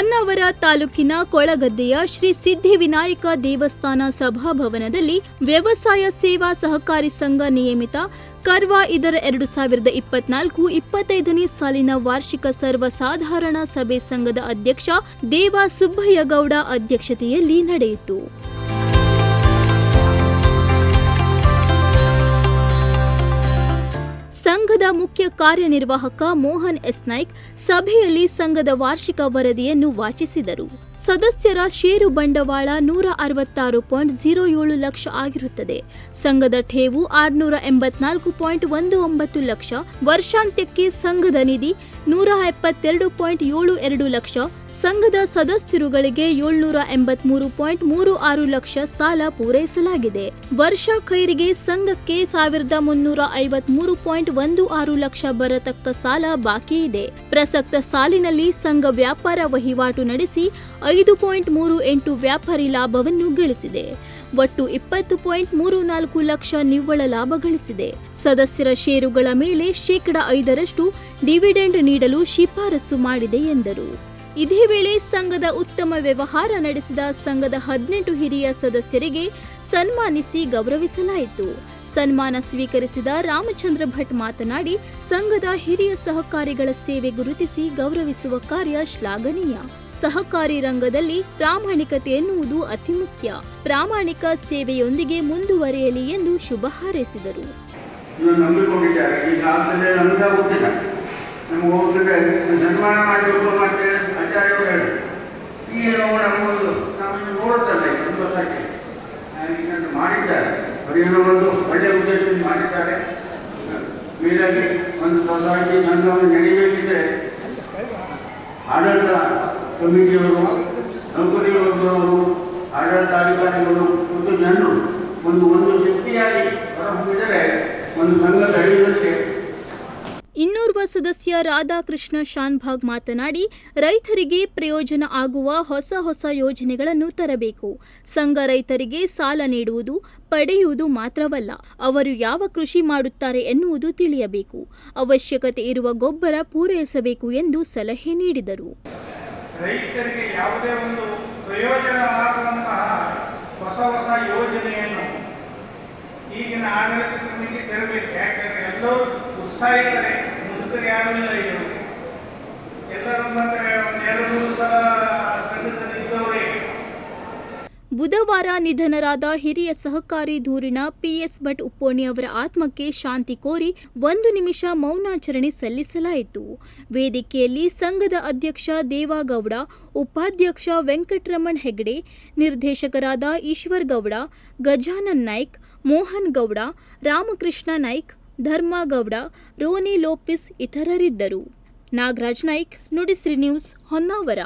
ತಾಲೂಕಿನ ಕೊಳಗದ್ದೆಯ ಶ್ರೀ ಸಿದ್ಧಿವಿನಾಯಕ ದೇವಸ್ಥಾನ ಸಭಾಭವನದಲ್ಲಿ ವ್ಯವಸಾಯ ಸೇವಾ ಸಹಕಾರಿ ಸಂಘ ನಿಯಮಿತ ಕರ್ವಾ ಇದರ ಎರಡು ಸಾವಿರದ ಇಪ್ಪತ್ನಾಲ್ಕು ಇಪ್ಪತ್ತೈದನೇ ಸಾಲಿನ ವಾರ್ಷಿಕ ಸರ್ವಸಾಧಾರಣ ಸಭೆ ಸಂಘದ ಅಧ್ಯಕ್ಷ ದೇವ ಸುಬ್ಬಯ್ಯಗೌಡ ಅಧ್ಯಕ್ಷತೆಯಲ್ಲಿ ನಡೆಯಿತು. ಮುಖ್ಯ ಕಾರ್ಯನಿರ್ವಾಹಕ ಮೋಹನ್ ಎಸ್ ನಾಯ್ಕ್ ಸಭೆಯಲ್ಲಿ ಸಂಘದ ವಾರ್ಷಿಕ ವರದಿಯನ್ನು ವಾಚಿಸಿದರು. ಸದಸ್ಯರ ಷೇರು ಬಂಡವಾಳ ನೂರ ಅರವತ್ತಾರು ಪಾಯಿಂಟ್ ಜೀರೋ ಏಳು ಲಕ್ಷ ಆಗಿರುತ್ತದೆ. ಸಂಘದ ಠೇವು ಆರುನೂರ ಎಂಬತ್ನಾಲ್ಕು ಪಾಯಿಂಟ್ ಒಂದು ಒಂಬತ್ತು ಲಕ್ಷ. ವರ್ಷಾಂತ್ಯಕ್ಕೆ ಸಂಘದ ನಿಧಿ ನೂರ ಎಪ್ಪತ್ತೆರಡು ಪಾಯಿಂಟ್ ಏಳು ಎರಡು ಲಕ್ಷ. ಸಂಘದ ಸದಸ್ಯರುಗಳಿಗೆ ಏಳ್ನೂರ ಎಂಬತ್ಮೂರು ಪಾಯಿಂಟ್ ಮೂರು ಆರು ಲಕ್ಷ ಸಾಲ ಪೂರೈಸಲಾಗಿದೆ. ವರ್ಷ ಖೈರಿಗೆ ಸಂಘಕ್ಕೆ ಸಾವಿರದ ಮುನ್ನೂರ ಐವತ್ಮೂರು ಪಾಯಿಂಟ್ ಒಂದು ಆರು ಲಕ್ಷ ಬರತಕ್ಕ ಸಾಲ ಬಾಕಿ ಇದೆ ಪ್ರಸಕ್ತ ಸಾಲಿನಲ್ಲಿ ಸಂಘ ವ್ಯಾಪಾರ ವಹಿವಾಟು ನಡೆಸಿ ಐದು ಪಾಯಿಂಟ್ ಮೂರು ಎಂಟು ವ್ಯಾಪಾರಿ ಲಾಭವನ್ನು ಗಳಿಸಿದೆ. ಒಟ್ಟು ಇಪ್ಪತ್ತು ಪಾಯಿಂಟ್ ಮೂರು ನಾಲ್ಕು ಲಕ್ಷ ನಿವ್ವಳ ಲಾಭ ಗಳಿಸಿದೆ. ಸದಸ್ಯರ ಷೇರುಗಳ ಮೇಲೆ ಶೇಕಡ ಐದರಷ್ಟು ಡಿವಿಡೆಂಡ್ ನೀಡಲು ಶಿಫಾರಸು ಮಾಡಿದೆ ಎಂದರು. ಇದೇ ವೇಳೆ ಸಂಘದ ಉತ್ತಮ ವ್ಯವಹಾರ ನಡೆಸಿದ ಸಂಘದ ಹದಿನೆಂಟು ಹಿರಿಯ ಸದಸ್ಯರಿಗೆ ಸನ್ಮಾನಿಸಿ ಗೌರವಿಸಲಾಯಿತು. ಸನ್ಮಾನ ಸ್ವೀಕರಿಸಿದ ರಾಮಚಂದ್ರ ಭಟ್ ಮಾತನಾಡಿ, ಸಂಘದ ಹಿರಿಯ ಸಹಕಾರಿಗಳ ಸೇವೆ ಗುರುತಿಸಿ ಗೌರವಿಸುವ ಕಾರ್ಯ ಶ್ಲಾಘನೀಯ. ಸಹಕಾರಿ ರಂಗದಲ್ಲಿ ಪ್ರಾಮಾಣಿಕತೆ ಎನ್ನುವುದು ಅತಿ ಮುಖ್ಯ. ಪ್ರಾಮಾಣಿಕ ಸೇವೆಯೊಂದಿಗೆ ಮುಂದುವರಿಯಲಿ ಎಂದು ಶುಭ ಹಾರೈಸಿದರು. ಸನ್ಮಾನ ಮಾಡಬೇಕು ಮತ್ತೆ ಆಚಾರ್ಯರು ಹೇಳಿ ಈಗ ನಾವು ನಮಗೊಂದು ನಾವು ಇಲ್ಲಿ ನೋಡುತ್ತಲ್ಲ ಈ ಸಂತೋಷಕ್ಕೆ. ಇದನ್ನು ಮಾಡಿದ್ದಾರೆ. ಅವರೇನೋ ಒಂದು ಒಳ್ಳೆಯ ಉದ್ದೇಶದಿಂದ ಮಾಡಿದ್ದಾರೆ. ಮೇಲಾಗಿ ಒಂದು ಸೊಸೈಟಿ ಸಂಘವನ್ನು ನಡೀಬೇಕಿದ್ರೆ ಆಡಳಿತ ಕಮಿಟಿಯವರು ನೌಕರಿ ವರ್ಗದವರು ಆಡಳಿತಾಧಿಕಾರಿಗಳು ಮತ್ತು ಜನರು ಒಂದು ಒಂದು ಶಕ್ತಿಯಾಗಿ ಹೊರಹೊಮ್ಮಿದರೆ ಒಂದು ಸಂಘ ಇನ್ನೋರ್ವ ಸದಸ್ಯ ರಾಧಾಕೃಷ್ಣ ಶಾನ್ಭಾಗ್ ಮಾತನಾಡಿ, ರೈತರಿಗೆ ಪ್ರಯೋಜನ ಆಗುವ ಹೊಸ ಹೊಸ ಯೋಜನೆಗಳನ್ನು ತರಬೇಕು. ಸಂಘ ರೈತರಿಗೆ ಸಾಲ ನೀಡುವುದು ಪಡೆಯುವುದು ಮಾತ್ರವಲ್ಲ, ಅವರು ಯಾವ ಕೃಷಿ ಮಾಡುತ್ತಾರೆ ಎನ್ನುವುದು ತಿಳಿಯಬೇಕು. ಅವಶ್ಯಕತೆ ಇರುವ ಗೊಬ್ಬರ ಪೂರೈಸಬೇಕು ಎಂದು ಸಲಹೆ ನೀಡಿದರು. ರೈತರಿಗೆ ಯಾವುದೇ ಒಂದು ಪ್ರಯೋಜನ ಆಗುವಂತಹ ಹೊಸ ಹೊಸ ಯೋಜನೆಯನ್ನು ಈಗಿನ ಆಡಳಿತ ತರಬೇಕು. ಯಾಕಂದ್ರೆ ಎಲ್ಲರೂ ಉತ್ಸಾಹಿತರೆ. ಇಲ್ಲ ಎಲ್ಲರೂ ಮತ್ತೆ ಎರಡು ಸಲ ಬುಧವಾರ ನಿಧನರಾದ ಹಿರಿಯ ಸಹಕಾರಿ ಧೂರಿನ ಪಿಎಸ್ ಭಟ್ ಉಪ್ಪೋಣಿ ಅವರ ಆತ್ಮಕ್ಕೆ ಶಾಂತಿ ಕೋರಿ ಒಂದು ನಿಮಿಷ ಮೌನಾಚರಣೆ ಸಲ್ಲಿಸಲಾಯಿತು. ವೇದಿಕೆಯಲ್ಲಿ ಸಂಘದ ಅಧ್ಯಕ್ಷ ದೇವಾಗೌಡ, ಉಪಾಧ್ಯಕ್ಷ ವೆಂಕಟರಮಣ್ ಹೆಗಡೆ, ನಿರ್ದೇಶಕರಾದ ಈಶ್ವರ್ ಗೌಡ, ಗಜಾನನ್ ನಾಯ್ಕ್, ಮೋಹನ್ ಗೌಡ, ರಾಮಕೃಷ್ಣ ನಾಯ್ಕ್ ಧರ್ಮಗೌಡ ರೋನಿ ಲೋಪಿಸ್ ಇತರರಿದ್ದರು. ನಾಗರಾಜ್ ನಾಯ್ಕ್ ನುಡಿಸ್ರಿ ನ್ಯೂಸ್ ಹೊನ್ನಾವರ.